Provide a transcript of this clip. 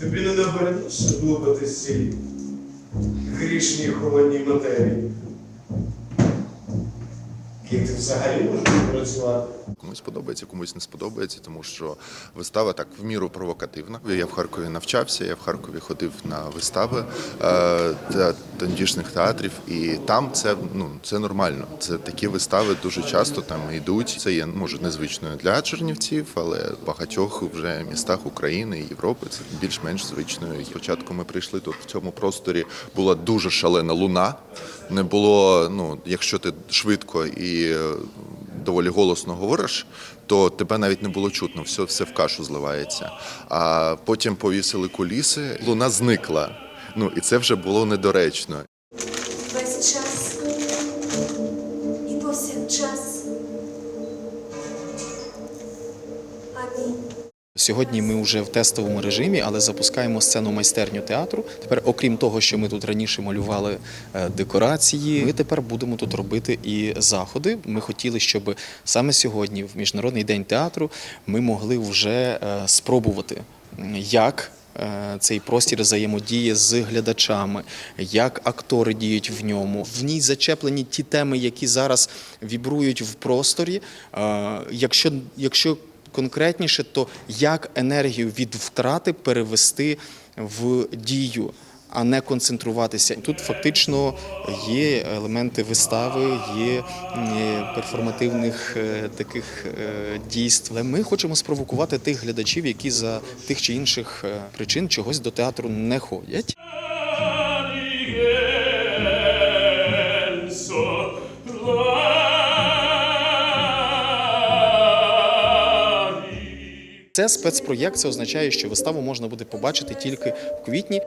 Тобі не набережно глупати сіль, грішні холодній матерії. Взагалі працювати? Комусь подобається, комусь не сподобається, тому що вистава так в міру провокативна. Я в Харкові навчався, я в Харкові ходив на вистави е, тандішних театрів, і там це ну це нормально. Це такі вистави дуже часто там йдуть. Це є може незвичною для чернівців, але в багатьох вже містах України і Європи це більш-менш звичною. Спочатку ми прийшли тут в цьому просторі. Була дуже шалена луна. Не було, ну якщо ти швидко і е, доволі голосно говориш, то тебе навіть не було чутно, все, все в кашу зливається. А потім повісили куліси, луна зникла. Ну і це вже було недоречно. Весь час і повсякчас. Амінь. Сьогодні ми вже в тестовому режимі, але запускаємо сцену майстерню театру. Тепер, окрім того, що ми тут раніше малювали е, декорації, ми тепер будемо тут робити і заходи. Ми хотіли, щоб саме сьогодні, в міжнародний день театру, ми могли вже е, спробувати, як. е, Цей простір взаємодіє з глядачами, як актори діють в ньому. В ній зачеплені ті теми, які зараз вібрують в просторі. Якщо, якщо конкретніше, то як енергію від втрати перевести в дію, а не концентруватися. Тут фактично є елементи вистави, є перформативних е, таких е, дійств. Але ми хочемо спровокувати тих глядачів, які за тих чи інших е, причин чогось до театру не ходять. Це спецпроєкт. Це означає, що виставу можна буде побачити тільки в квітні.